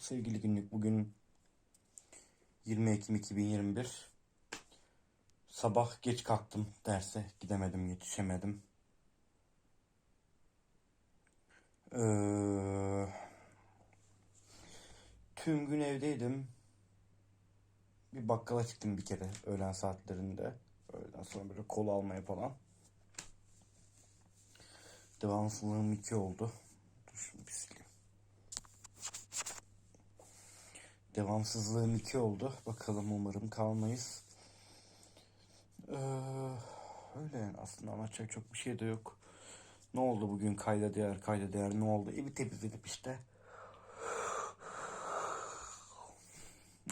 Sevgili günlük bugün 20 Ekim 2021. Sabah geç kalktım derse gidemedim yetişemedim. Ee, tüm gün evdeydim. Bir bakkala çıktım bir kere öğlen saatlerinde. Öğleden sonra böyle kola almaya falan. Devamsızlığım iki oldu. Devamsızlığım iki oldu. Bakalım umarım kalmayız. Ee, öyle yani aslında anlatacak çok bir şey de yok. Ne oldu bugün kayda değer kayda değer ne oldu? Evi temizledim işte.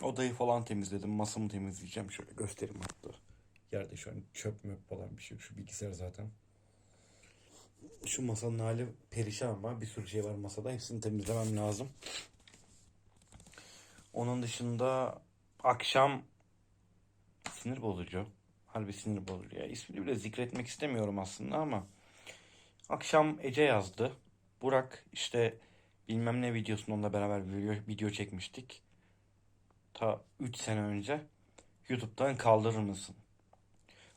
Odayı falan temizledim. Masamı temizleyeceğim. Şöyle göstereyim hatta. Yerde şu an çöp möp falan bir şey yok. Şu bilgisayar zaten. Şu masanın hali perişan ama bir sürü şey var masada. Hepsini temizlemem lazım. Onun dışında akşam sinir bozucu. Harbi sinir bozucu. Ya ismini bile zikretmek istemiyorum aslında ama akşam Ece yazdı. Burak işte bilmem ne videosunu onunla beraber video, video çekmiştik. Ta 3 sene önce. YouTube'dan kaldırır mısın?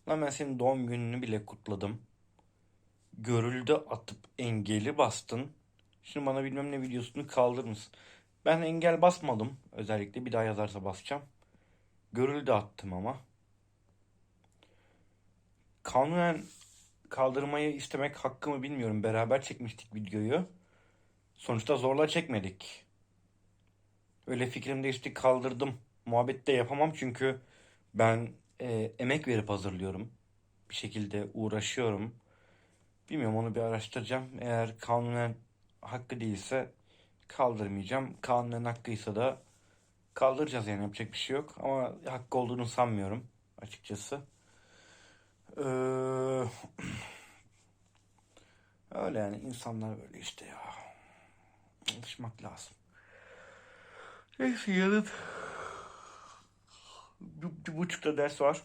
Lan ben senin doğum gününü bile kutladım. Görüldü atıp engeli bastın. Şimdi bana bilmem ne videosunu kaldırır mısın? Ben engel basmadım. Özellikle bir daha yazarsa basacağım. Görüldü attım ama. Kanunen kaldırmayı istemek hakkımı bilmiyorum. Beraber çekmiştik videoyu. Sonuçta zorla çekmedik. Öyle fikrim değişti kaldırdım. Muhabbet de yapamam çünkü ben e, emek verip hazırlıyorum. Bir şekilde uğraşıyorum. Bilmiyorum onu bir araştıracağım. Eğer kanunen hakkı değilse kaldırmayacağım. Kanunen hakkıysa da kaldıracağız yani yapacak bir şey yok. Ama hakkı olduğunu sanmıyorum açıkçası. Ee, öyle yani insanlar böyle işte ya. Alışmak lazım. Neyse yarın bir, bir buçukta ders var.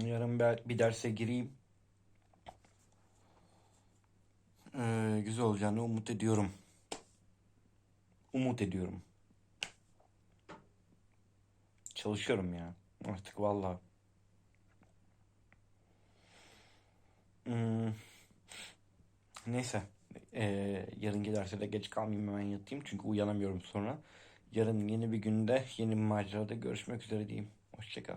Yarın bir derse gireyim. Ee, güzel olacağını umut ediyorum. Umut ediyorum. Çalışıyorum ya. Artık valla. Hmm. Neyse. Ee, yarınki derse de geç kalmayayım hemen yatayım. Çünkü uyanamıyorum sonra. Yarın yeni bir günde yeni bir macerada görüşmek üzere diyeyim. Hoşçakal.